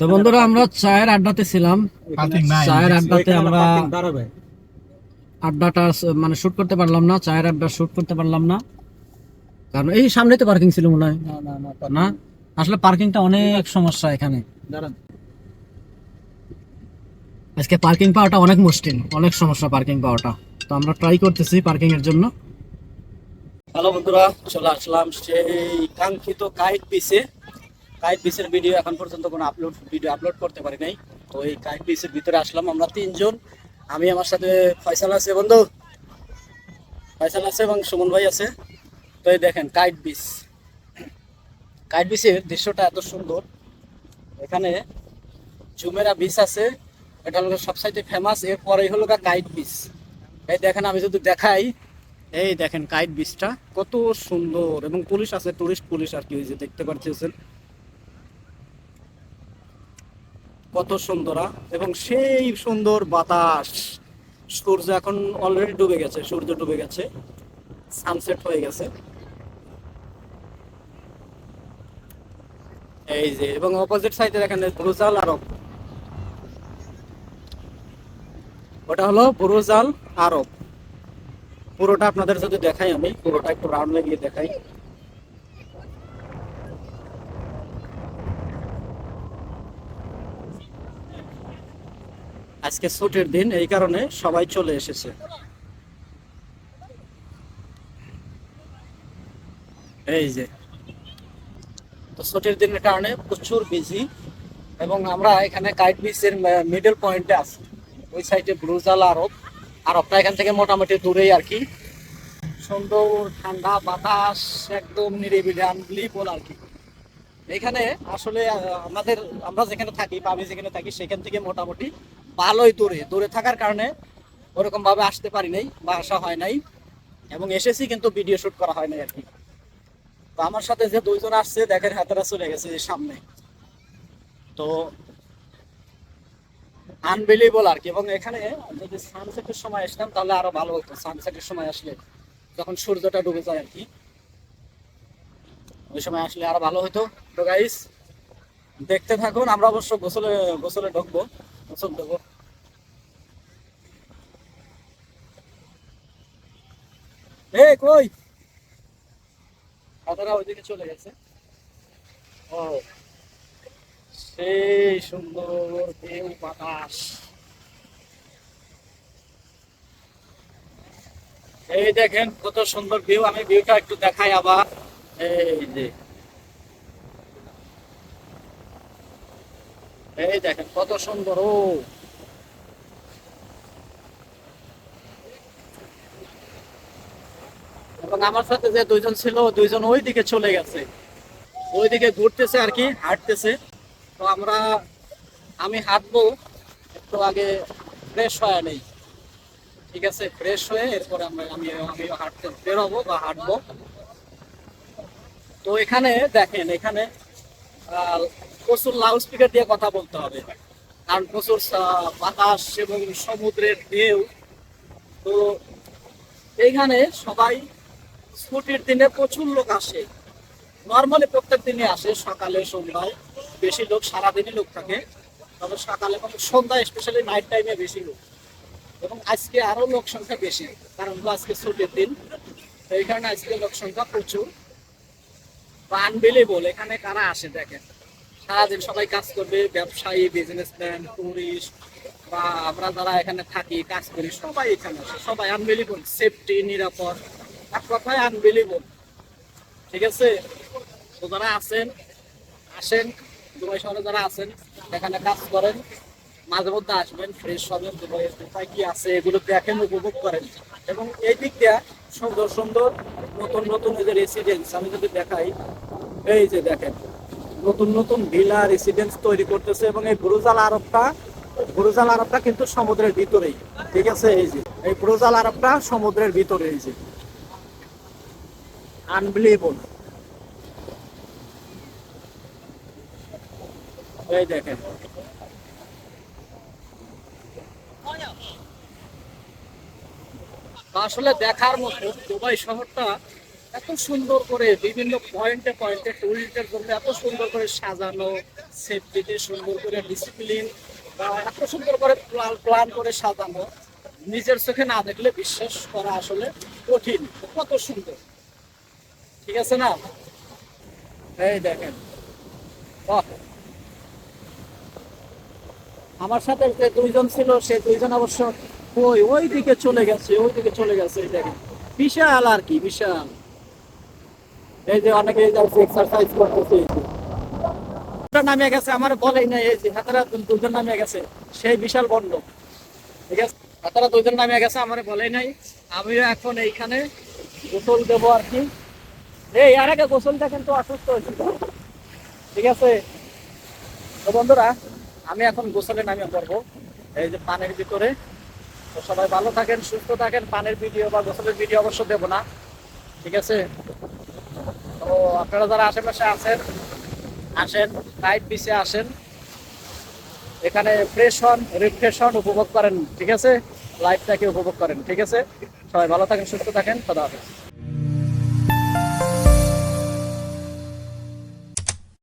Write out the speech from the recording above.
তো বন্ধুরা আমরা চায়ের আড্ডাতে ছিলাম। চায়ের আড্ডাতে আমরা আড্ডাটা মানে শুট করতে পারলাম না চায়ের আড্ডা শুট করতে পারলাম না। কারণ এই সামনে তো পার্কিং ছিল মনে হয়। না না না না? আসলে পার্কিংটা অনেক সমস্যা এখানে। আজকে পার্কিং পাওয়াটা অনেক মুশকিল অনেক সমস্যা পার্কিং পাওয়াটা। তো আমরা ট্রাই করতেছি পার্কিং এর জন্য। হ্যালো বন্ধুরা চলে আসলাম সেই কাঙ্ক্ষিত কাইট পিসে কাইট পিসের ভিডিও এখন পর্যন্ত কোনো আপলোড ভিডিও আপলোড করতে পারি নাই। তো এই কাইট পিসের ভিতরে আসলাম আমরা তিনজন। আমি আমার সাথে ফয়সাল আছে, বন্ধু। ফয়সাল আছে এবং সুমন ভাই আছে। তো এই দেখেন কাইট বিচ কাইট বিচের দৃশ্যটা এত সুন্দর। এখানে জুমেরা বিচ আছে। এটা হলো সবসাইতে ফেমাস এরপরেই হলো কাইট বিচ এই দেখেন, আমি যদি দেখাই, এই দেখেন কাইট বিচটা কত সুন্দর এবং পুলিশ আছে টুরিস্ট পুলিশ আর কি, ওই যে দেখতে পাচ্ছেন কত সুন্দর এবং সেই সুন্দর বাতাস, সূর্য এখন অলরেডি ডুবে গেছে, সূর্য ডুবে গেছে সানসেট হয়ে গেছে। এই যে, এবং অপোজিট সাইডে দেখেন ব্রুজাল আরব। ওটা হলো বুরুজাল আরব। পুরোটা আপনাদের যদি দেখাই আমি, পুরোটা একটু রাউন্ড লাগিয়ে দেখাই। আজকে ছুটির দিন, এই কারণে সবাই চলে এসেছে। এই যে। তো ছুটির দিনের কারণে প্রচুর বিজি এবং আমরা এখানে কাইট বিচের মিডল পয়েন্টে আছি। ওই সাইডে ব্লুজাল আরব। আরবটা এখান থেকে মোটামুটি দূরেই আর কি। সুন্দর ঠান্ডা বাতাস, একদম নিরিবিলি আনবিলিবল আর কি। এখানে আসলে আমাদের, আমরা যেখানে থাকি, বা আমি যেখানে থাকি, সেখান থেকে মোটামুটি ভালোই দূরে দূরে থাকার কারণে ওরকম ভাবে আসতে পারি নাই, বা আসা হয় নাই। এবং এসেছি কিন্তু ভিডিও শুট করা হয় নাই আর কি। তো আমার সাথে যে দুইজন আসছে, দেখেন হাতেরা চলে গেছে সামনে। তো আনবিলিবল আর কি। এবং এখানে যদি সানসেটের সময় আসতাম, তাহলে আরও ভালো হতো সানসেটের সময় আসলে, যখন সূর্যটা ডুবে যায় আর কি। ওই সময় আসলে আরও ভালো হতো। তো গাইস দেখতে থাকুন, আমরা অবশ্য গোসলে গোসলে ঢুকবো। এ কই দাদারা ওইদিকে চলে গেছে ও সেই সুন্দর ঢেউ বাতাস এই দেখেন কত সুন্দর ভিউ আমি ভিউটা একটু দেখাই আবার। এই যে। এই দেখেন কত সুন্দর এবং আমার সাথে যে দুইজন ছিল, দুইজন ওই দিকে চলে গেছে। ওইদিকে ঘুরতেছে আর কি, হাঁটতেছে। তো আমরা, আমি হাঁটবো, একটু আগে ফ্রেশ হয়ে নেই। ঠিক আছে ফ্রেশ হয়ে এরপরে আমরা আমি আমিও হাঁটতে বেরোবো বা হাঁটবো। তো এখানে দেখেন, এখানে প্রচুর লাউড স্পিকার দিয়ে কথা বলতে হবে। কারণ প্রচুর বাতাস এবং সমুদ্রের ঢেউ। তো এইখানে সবাই ছুটির দিনে প্রচুর লোক আসে। নর্মালি প্রত্যেক দিনে আসে, সকালে, সন্ধ্যায়। বেশি লোক সারাদিনই লোক থাকে। তবে সকালে এবং সন্ধ্যায় স্পেশালি নাইট টাইমে বেশি লোক। এবং আজকে আরও লোক সংখ্যা বেশি, কারণ আজকে ছুটির দিন। এই কারণে আজকে লোক সংখ্যা প্রচুর। আনবিলিবল এখানে কারা আসে দেখেন। সারাদিন সবাই কাজ করবে, ব্যবসায়ী বিজনেসম্যান টুরিস্ট বা আমরা যারা এখানে থাকি, কাজ করি, সবাই এখানে আসে, সবাই আনবিলিবল সেফটি নিরাপদ, এক কথায় আনবিলিবল ঠিক আছে? তো যারা আছেন, আসেন, দুবাই শহরে যারা আছেন, এখানে কাজ করেন, মাঝে মধ্যে আসবেন ফ্রেশ হবেন দুবাইয়ের কোথায় কি আছে, এগুলো দেখেন, উপভোগ করেন। এবং এই দিক দিয়ে সুন্দর সুন্দর নতুন নতুন যে রেসিডেন্স আমি যদি দেখাই, এই যে দেখেন নতুন নতুন ভিলা রেসিডেন্স তৈরি করতেছে এবং এই বুরুজাল আরবটা বুরুজাল আরবটা কিন্তু সমুদ্রের ভিতরেই। ঠিক আছে, এই যে, এই বুরুজাল আরবটা সমুদ্রের ভিতরে এই যে। আনবিলিভেবল এই দেখেন। আসলে দেখার মতো, দুবাই শহরটা এত সুন্দর করে বিভিন্ন পয়েন্টে পয়েন্টে টুরিস্টের জন্য এত সুন্দর করে সাজানো সেফটিতে সুন্দর করে ডিসিপ্লিন এত সুন্দর করে প্ল্যান করে সাজানো, নিজের চোখে না দেখলে বিশ্বাস করা আসলে কঠিন, কত সুন্দর। ঠিক আছে না? এই দেখেন আমার সাথে যে দুইজন ছিল, সে দুইজন অবশ্য ওই ওই দিকে চলে গেছে ওই দিকে চলে গেছে, এই দেখেন। বিশাল আর কি, বিশাল। এই যে অনেকে এক্সারসাইজ করতেছে। নামিয়ে গেছে, আমার বলেই নাই, এই যে হাতারা দুজন নামিয়ে গেছে, সেই বিশাল বন্ড ঠিক আছে? হাতারা দুজন নামিয়ে গেছে, আমার বলেই নাই। আমিও এখন এইখানে গোসল দেবো আর কি। এই, আর আগে গোসলটা কিন্তু অসুস্থ হয়েছিল। ঠিক আছে? তো বন্ধুরা, আমি এখন গোসলে নামিয়ে পড়ব। এই যে পানের ভিতরে। তো সবাই ভালো থাকেন, সুস্থ থাকেন। পানের ভিডিও বা গোসলের ভিডিও অবশ্য দেবো না। ঠিক আছে? তো আপনারা যারা আশেপাশে আছেন, আসেন নাইট বিচে আসেন। এখানে ফ্রেশ হন রিফ্রেশ হন, উপভোগ করেন, ঠিক আছে? লাইফটাকে উপভোগ করেন, ঠিক আছে? সবাই ভালো থাকেন, সুস্থ থাকেন, খোদা হাফেজ।